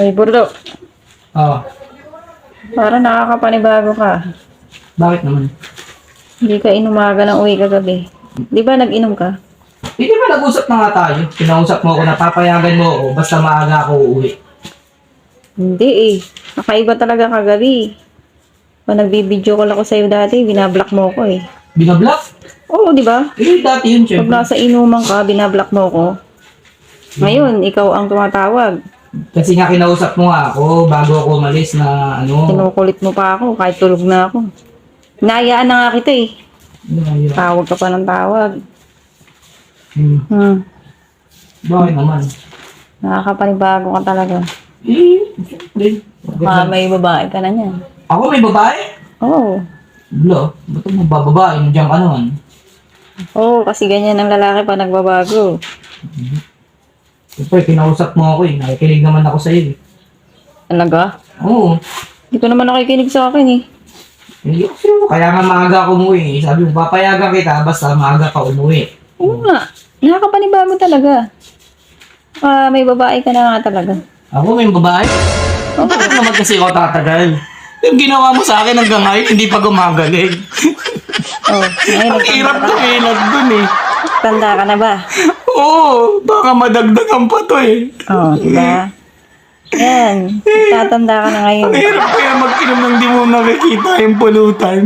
Ay, Burdo. Oo. Para nakakapanibago ka. Bakit naman? Hindi ka inumaga ng uwi kagabi. Di ba nag-inom ka? Eh, di ba nag-usap na nga tayo? Pinausap mo ako na papayagan mo ako basta maaga ako uuwi. Hindi eh. Kakaiba talaga kagabi. Pag nagbibideo call ako sa'yo dati, binablock mo ko eh. Binablock? Oo, di ba? Eh, dati yun, Pag syempre. nasa inuman ka, binablock mo ko. Ngayon, ikaw ang tumatawag. Kasi nga kinausap mo nga ako bago ako umalis na ano. Kinukulit mo pa ako kahit tulog na ako. Nayaan na nga kita eh. yun? Tawag ka pa ng tawag. Hmm. Hmm. Bakit naman? Nakakapanibago ka talaga. Eh. Baka may babae ka na niyan. Ako may babae? Oo. Blo, ba't mo bababae? Nandiyan ka naman. Oo, kasi ganyan ang lalaki pa nagbabago. Siyempre, kinausap mo ako eh. Nakikinig naman ako sa'yo eh. Talaga? Oo. Hindi ko naman nakikinig sa akin eh. Hindi ko sure. Kaya nga maaga ako umuwi. eh. Sabi mo, papayagan kita basta maaga ka umuwi. Oo nga. Nakakapanibago talaga. Ah, may babae ka na nga talaga. Ako may babae? Oh, bakit naman kasi ako tatagal? Yung ginawa mo sa akin hanggang ngayon, hindi pa gumagaling. Oh, ngayon Ang hirap tumilag dun eh. Tanda ka na ba? Oo, baka madagdagan pa to eh. Oo, oh, diba? Yan. Tatanda ka na ngayon. Ang hirap kaya mag-inom ng di mo nakikita yung pulutan.